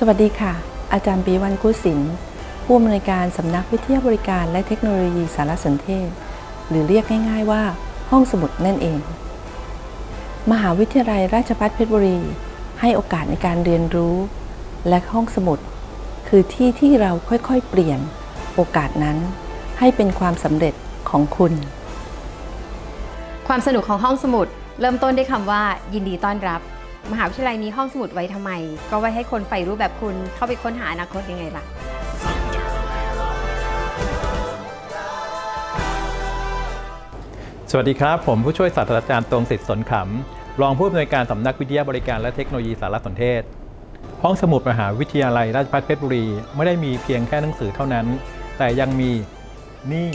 สวัสดีค่ะ อาจารย์ปีวันกุศินผู้อำนวยการสำนักวิทยาบริการและเทคโนโลยีสารสนเทศ หรือเรียกง่าย ๆว่า ห้องสมุดนั่นเอง มหาวิทยาลัยราชภัฏเพชรบุรี ให้โอกาสในการเรียนรู้ และห้องสมุด คือที่ที่เราค่อยๆ เปลี่ยนโอกาสนั้น ให้เป็นความสำเร็จของคุณ ความสนุกของห้องสมุด เริ่มต้นด้วยคำว่า ยินดีต้อนรับ มหาวิทยาลัยมีห้องสมุดไว้ทำไม ก็ไว้ให้คนใฝ่รู้แบบคุณเข้าไปค้นหาอนาคตยังไงล่ะสวัสดีครับ ผมผู้ช่วยศาสตราจารย์ตรงสิทธิ์สนขำรองผู้อำนวยการสำนักวิทยาบริการและเทคโนโลยีสารสนเทศ ห้องสมุดมหาวิทยาลัยราชภัฏเพชรบุรี ไม่ได้มีเพียงแค่หนังสือเท่านั้น แต่ยังมีนี่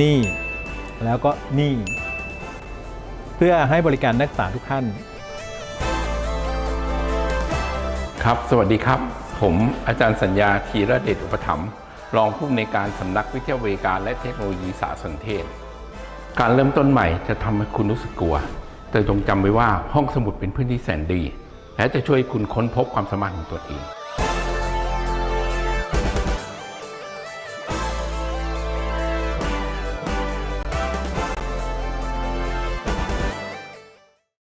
นี่ แล้วก็นี่ เพื่อให้บริการนักศึกษาทุกท่าน ครับ สวัสดีครับ ผมอาจารย์สัญญาธีระเดชอุปถัมภ์รองผู้อำนวยการสำนักวิทยาวิการและเทคโนโลยีสารสนเทศ การเริ่มต้นใหม่จะทำให้คุณรู้สึกกลัว แต่จงจำไว้ว่าห้องสมุดเป็นพื้นที่แสนดี และจะช่วยคุณค้นพบความสามารถของตัวเอง